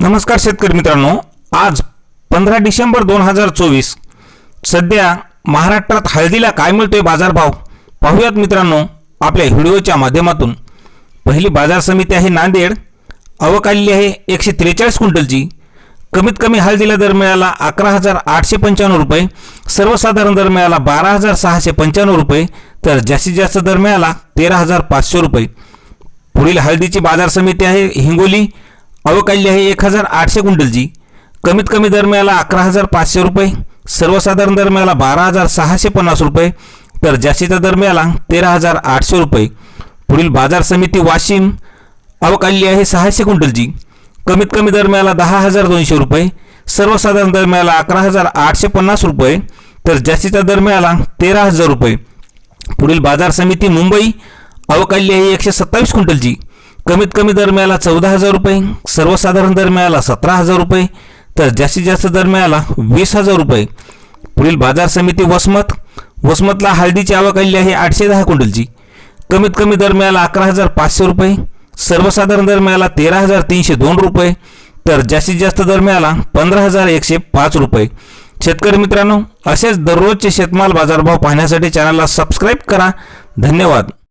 नमस्कार शेतकरी मित्रांनो. आज पंधरा डिसेंबर दोन हजार चोवीस. सध्या महाराष्ट्रात हळदीला काय मिळतोय बाजारभाव? पाहूयात मित्रांनो आपल्या व्हिडिओच्या माध्यमातून. पहिली बाजार समिती आहे नांदेड. अवकाली आहे एकशे त्रेचाळीस क्विंटलची. कमीत कमी हळदीला दर मिळाला अकरा हजार आठशे पंच्याण्णव रुपये. सर्वसाधारण दर मिळाला बारा हजार सहाशे पंच्याण्णव रुपये. तर जास्तीत जास्त दर मिळाला तेरा हजार पाचशे रुपये. पुढील हळदीची बाजार समिती आहे हिंगोली. अवकाल्य आहे एक हजार आठशे क्विंटलची कमीत कमी दर मिळाला अकरा हजार पाचशे रुपये सर्वसाधारण दर मिळाला बारा हजार सहाशे पन्नास रुपये तर जास्तीचा दर मिळाला तेरा हजार आठशे रुपये. पुढील बाजार समिती वाशिम अवकाल्य आहे सहाशे क्विंटलची कमीत कमी दर मिळाला दहा हजार दोनशे रुपये सर्वसाधारण दर मिळाला अकरा हजार आठशे पन्नास रुपये तर जास्तीचा दर मिळाला तेरा हजार रुपये. पुढील बाजार समिती मुंबई अवकाली आहे एकशे सत्तावीस क्विंटलची कमीत कमी दर मिळाला चौदा हजार रुपये सर्वसाधारण दर मिळाला सतरा हजार रुपये तर जास्तीत जास्त दर मिळाला वीस हजार रुपये. पुढील बाजार समिती वसमत वसमतला हळदीची आवक आलेली आहे आठशे दहा क्विंटलची. कमीत कमी दर मिळाला अकरा हजार पाचशे रुपये सर्वसाधारण दर मिळाला तेरा हजार तीनशे दोन रुपये तर जास्तीत जास्त दर मिळाला पंधरा हजार एकशे पाच रुपये. शेतकरी मित्रांनो असेच दररोजचे शेतमाल बाजारभाव पाहण्यासाठी चॅनलला सबस्क्राईब करा. धन्यवाद.